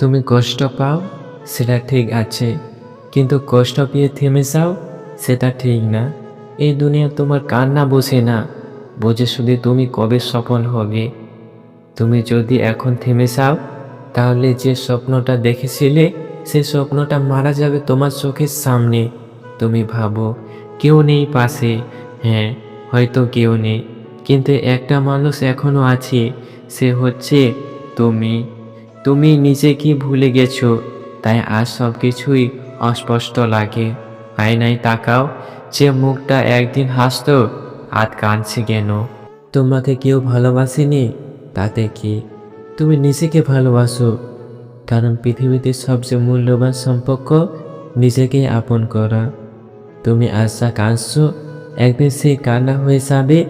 তুমি কষ্ট পাও, সেটা ঠিক আছে। কিন্তু কষ্ট পেয়ে থেমে যাও, সেটা ঠিক না। এই দুনিয়া তোমার কান্না বোঝে না। বোঝে শুধু তুমি কবে সফল হবে। তুমি যদি এখন থেমে যাও, তাহলে যে স্বপ্নটা দেখেছিলে, সে স্বপ্নটা মারা যাবে তোমার চোখের সামনে। তুমি ভাবো, কেউ নেই পাশে। হ্যাঁ হয়তো কেউ নেই। কিন্তু একটা মানুষ এখনও আছে, সে হচ্ছে তুমি। তুমি নিজেকে ভুলে গেছো? তাই আজ সব কিছুই অস্পষ্ট লাগে। আয়নায় তাকাও, যে মুখটা একদিন হাসতো আজ কাঁদছে কেন? তোমাকে কেউ ভালোবাসেনি? তাতে কি? তুমি নিজেকে ভালোবাসো। কারণ পৃথিবীতে সবচেয়ে মূল্যবান সম্পর্ক নিজেকে আপন করা। তুমি যা কাঁদছো, একদিন সেই কান্না হয়ে যাবে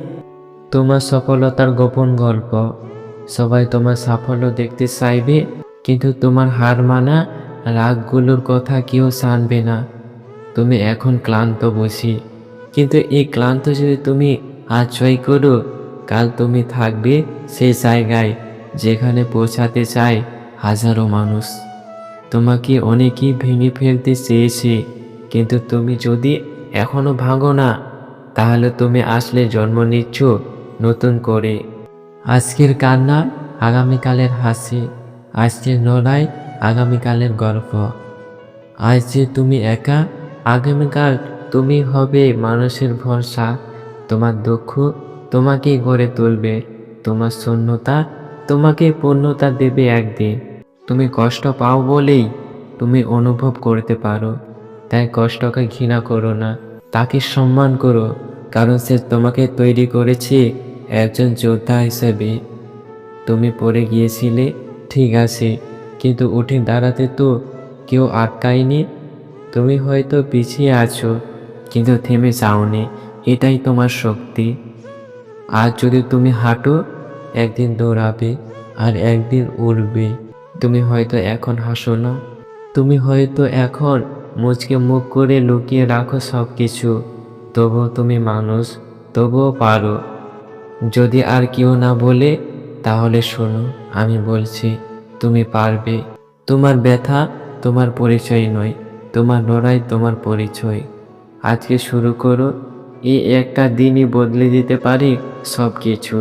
তোমার সফলতার গোপন গল্প। সবাই তোমার সাফল্য দেখতে চাইবে, কিন্তু তোমার হার মানা রাগগুলোর কথা কেউ জানবে না। তুমি এখন ক্লান্ত বসি, কিন্তু এই ক্লান্ত যদি তুমি আজ জয় করো, কাল তুমি থাকবে সেই জায়গায় যেখানে পৌঁছাতে চায় হাজারো মানুষ। তোমাকে অনেকেই ভেঙে ফেলতে চেয়েছে, কিন্তু তুমি যদি এখনও ভাঙো না, তাহলে তুমি আসলে জন্ম নিচ্ছ নতুন করে। আজকের কান্না আগামীকালের হাসি, আজকের লড়াই আগামীকালের গল্প। আজ যে তুমি একা, আগামীকাল তুমি হবে মানুষের ভরসা। তোমার দুঃখ তোমাকেই গড়ে তুলবে, তোমার শূন্যতা তোমাকে পূর্ণতা দেবে একদিন। তুমি কষ্ট পাও বলেই তুমি অনুভব করতে পারো, তাই কষ্টকে ঘৃণা করো না। তাকে সম্মান করো, কারণ সে তোমাকে তৈরি করেছে একজন যোদ্ধা হিসেবে তুমি পড়ে গিয়েছিলে, ঠিক আছে, কিন্তু উঠে দাঁড়াতে তো কেউ আটকায়নি। তুমি হয়তো পিছিয়ে আছো, কিন্তু থেমে যাওনি, এটাই তোমার শক্তি। আজ যদি তুমি হাঁটো, একদিন দৌড়াবে আর একদিন উড়বে। তুমি হয়তো এখন হাসো না। তুমি হয়তো এখন মুচকে মুখ করে লুকিয়ে রাখো সব কিছু তবুও তুমি মানুষ, তবুও পারো। যদি আর কেউ না বলে, তাহলে শোনো, আমি বলছি, তুমি পারবে। তোমার ব্যথা তোমার পরিচয় নয়, তোমার লড়াই তোমার পরিচয়। আজকে শুরু করো, এই একটা দিনই বদলে দিতে পারে সব কিছু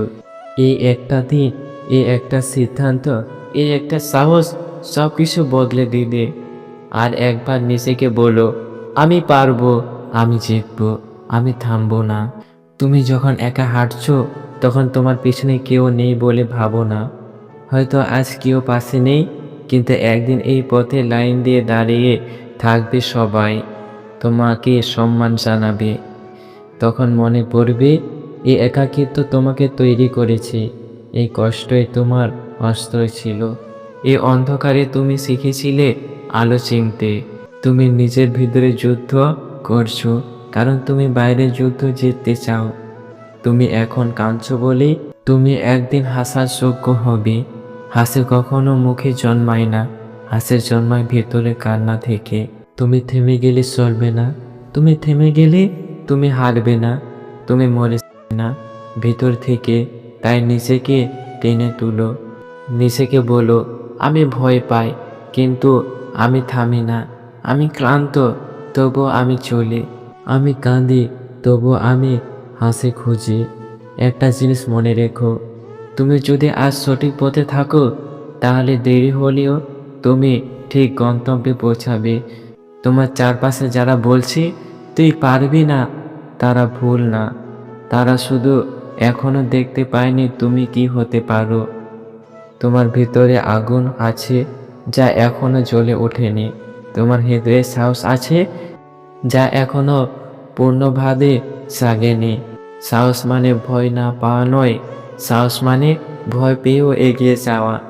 এই একটা দিন, এই একটা সিদ্ধান্ত, এই একটা সাহস সব কিছু বদলে দিবে আর একবার নিজেকে বলো, আমি পারব, আমি জিতবো, আমি থামবো না। তুমি যখন একা হাঁটছো, তখন তোমার পিছনে কেউ নেই বলে ভাবো না। হয়তো আজ কেউ পাশে নেই, কিন্তু একদিন এই পথে লাইন দিয়ে দাঁড়িয়ে থাকবে সবাই। তোমাকে সম্মান জানাবে। তখন মনে পড়বে, এই একাকিত্ব তোমাকে তৈরি করেছে। এই কষ্টই তোমার অস্ত্র ছিল। এই অন্ধকারে তুমি শিখেছিলে আলো চিনতে। তুমি নিজের ভিতরে যুদ্ধ করছ। কারণ তুমি বাইরে যুদ্ধ জিততে চাও। তুমি এখন কাঁদছো বলেই তুমি একদিন হাসার যোগ্য হবে। হাসি কখনো মুখে জন্মায় না। হাসির জন্মায় ভেতরে কান্না থেকে। তুমি থেমে গেলে চলবে না। তুমি থেমে গেলে তুমি হারবে না। তুমি মরে না। ভেতর থেকে তাই নিজেকে টেনে তুলো। নিজেকে বলো, আমি ভয় পাই, কিন্তু আমি থামি না। আমি ক্লান্ত তবু আমি চলি। আমি কাঁদি তবু আমি হাসি খুঁজি। একটা জিনিস মনে রেখো, তুমি যদি আজ সঠিক পথে থাকো, তাহলে দেরি হলেও তুমি ঠিক গন্তব্যে পৌঁছাবে। তোমার চারপাশে যারা বলছি, তুই পারবি না, তারা ভুল না। তারা শুধু এখনও দেখতে পায়নি তুমি কি হতে পারো। তোমার ভিতরে আগুন আছে যা এখনও জ্বলে ওঠেনি। তোমার হৃদয়ে সাহস আছে যা এখনও পূর্ণভাবে জাগেনি সাহস মানে ভয় না পাওয়া নয়। সাহস মানে ভয় পেয়েও এগিয়ে যাওয়া।